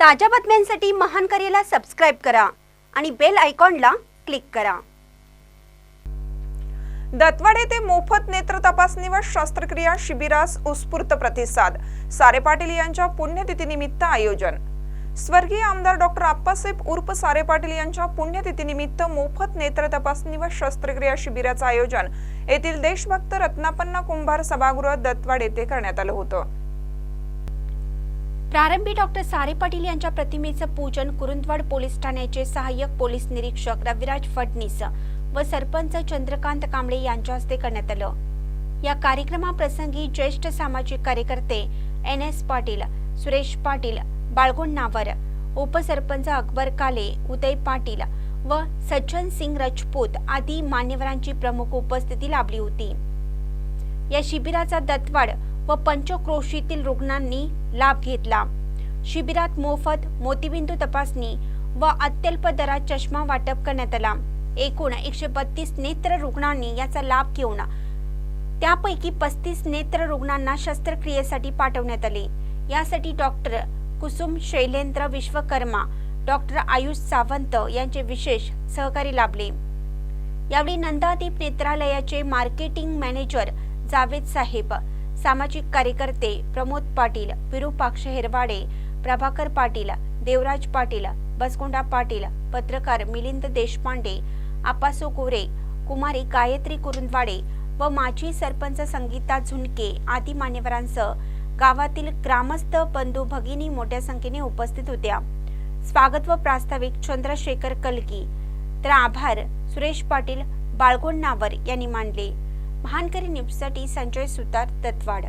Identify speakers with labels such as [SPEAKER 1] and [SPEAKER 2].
[SPEAKER 1] ताज्या बातम्यांसाठी महान करेला सबस्क्राईब करा आणि बेल आयकॉनला क्लिक करा.
[SPEAKER 2] दत्तवाड येथे मोफत नेत्र तपासणी व शस्त्रक्रिया शिबिरास उत्स्फूर्त प्रतिसाद. सारे पाटील यांच्या पुण्यतिथीनिमित्त आयोजन. स्वर्गीय आमदार डॉक्टर आप्पासाहेब उर्फ सारे पाटील यांच्या पुण्यतिथीनिमित्त मोफत नेत्र तपासणी व शस्त्रक्रिया शिबिराचं आयोजन. येथील देशभक्त रत्नापन्ना कुंभार सभागृह दत्वाड येथे करण्यात आलं होतं.
[SPEAKER 1] प्रारंभी डॉक्टर सारे पाटील यांच्या प्रतिमेचं पूजन कुरुंदवाड पोलीस ठाण्याचे सहाय्यक पोलीस निरीक्षक रविराज फडणीस व सरपंच चंद्रकांत कांबळे यांच्या हस्ते करण्यात आलं. या कार्यक्रमाप्रसंगी ज्येष्ठ सामाजिक कार्यकर्ते एन एस पाटील सुरेश पाटील बाळगुण नावर उपसरपंच अकबर काले उदय पाटील व सज्जन सिंग राजपूत आदी मान्यवरांची प्रमुख उपस्थिती लाभली होती. या शिबिराचा दत्तवाड व पंचक्रोशीतील रुग्णांनी लाभ घेतला. शिबिरात मोफत मोतीबिंदू तपासणी व अत्यल्प दरात चष्मा वाटप करण्यात आला. एकूण एकशे बत्तीस नेत्र रुग्णांनी याचा लाभ घेऊन त्यापैकी पस्तीस नेत्र रुग्णांना शस्त्रक्रियेसाठी पाठवण्यात आले. यासाठी डॉक्टर कुसुम शैलेंद्र विश्वकर्मा डॉक्टर आयुष सावंत यांचे विशेष सहकारी लाभले. यावेळी नंदादीप नेत्रालयाचे मार्केटिंग मॅनेजर जावेद साहेब सामाजिक कार्यकर्ते प्रमोद पाटील विरूपाक्ष हेरवाडे प्रभाकर पाटील देवराज पाटील बसकोंडा पाटील पत्रकार मिलिंद देशपांडे आपासो कोरे कुमारी गायत्री कुरुंदवाडे व माजी सरपंच संगीता झुणके आदी मान्यवरांसह गावातील ग्रामस्थ बंधू भगिनी मोठ्या संख्येने उपस्थित होत्या. स्वागत व प्रास्ताविक चंद्रशेखर कलगी. तर आभार सुरेश पाटील बाळगोण नावर यांनी मानले. महानकरी न्यूजसाठी संजय सुतार तत्वाड